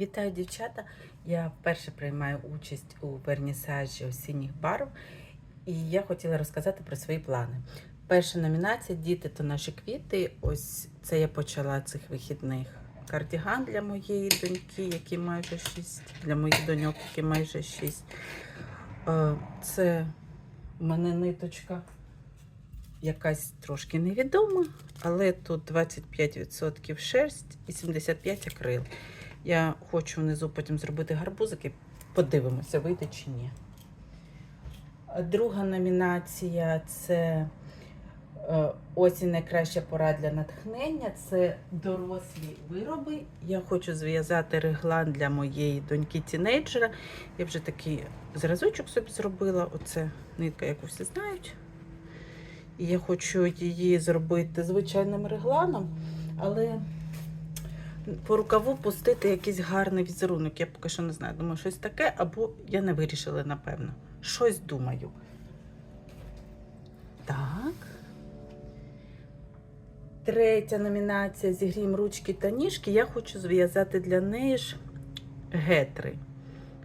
Вітаю, дівчата! Я вперше приймаю участь у вернісажі осінніх барв, і я хотіла розказати про свої плани. Перша номінація Діти то наші квіти. Ось це я почала цих вихідних. Кардіган для моєї доньки, який майже 6, для моїх доньок, які майже 6. Це в мене ниточка якась трошки невідома, але тут 25% шерсть і 75% акрил. Я хочу внизу потім зробити гарбузики. Подивимося, вийде чи ні. Друга номінація це е, осінь найкраща пора для натхнення. Це дорослі вироби. Я хочу зв'язати реглан для моєї доньки тінейджера. Я вже такий зразочок собі зробила. Оце нитка, яку всі знають. І я хочу її зробити звичайним регланом, але по рукаву пустити якийсь гарний візерунок. Я поки що не знаю. Думаю, щось таке, або я не вирішила, напевно. Щось думаю. Так. Третя номінація зігрієм ручки та ніжки. Я хочу зв'язати для неї ж гетри.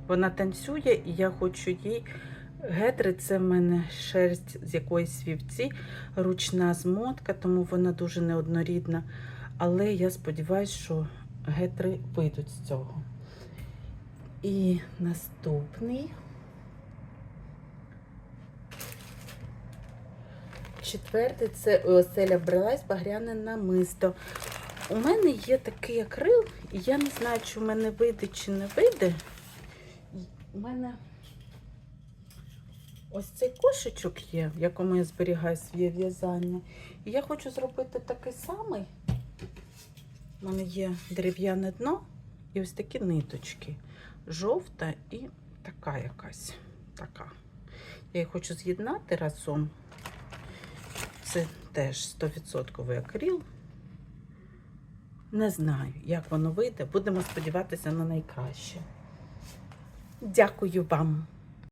Вона танцює, і я хочу їй. Гетри це в мене шерсть з якоїсь вівці, ручна змотка, тому вона дуже неоднорідна. Але я сподіваюся, що гетри вийдуть з цього. І наступний. Четвертий це оселя вбралась багряне намисто. У мене є такий акрил, і я не знаю, чи в мене вийде, чи не вийде. У мене ось цей кошечок є, в якому я зберігаю своє в'язання. І я хочу зробити такий самий. У мене є дерев'яне дно і ось такі ниточки. Жовта і така якась. Така. Я їх хочу з'єднати разом. Це теж 100% акрил. Не знаю, як воно вийде. Будемо сподіватися на найкраще. Дякую вам.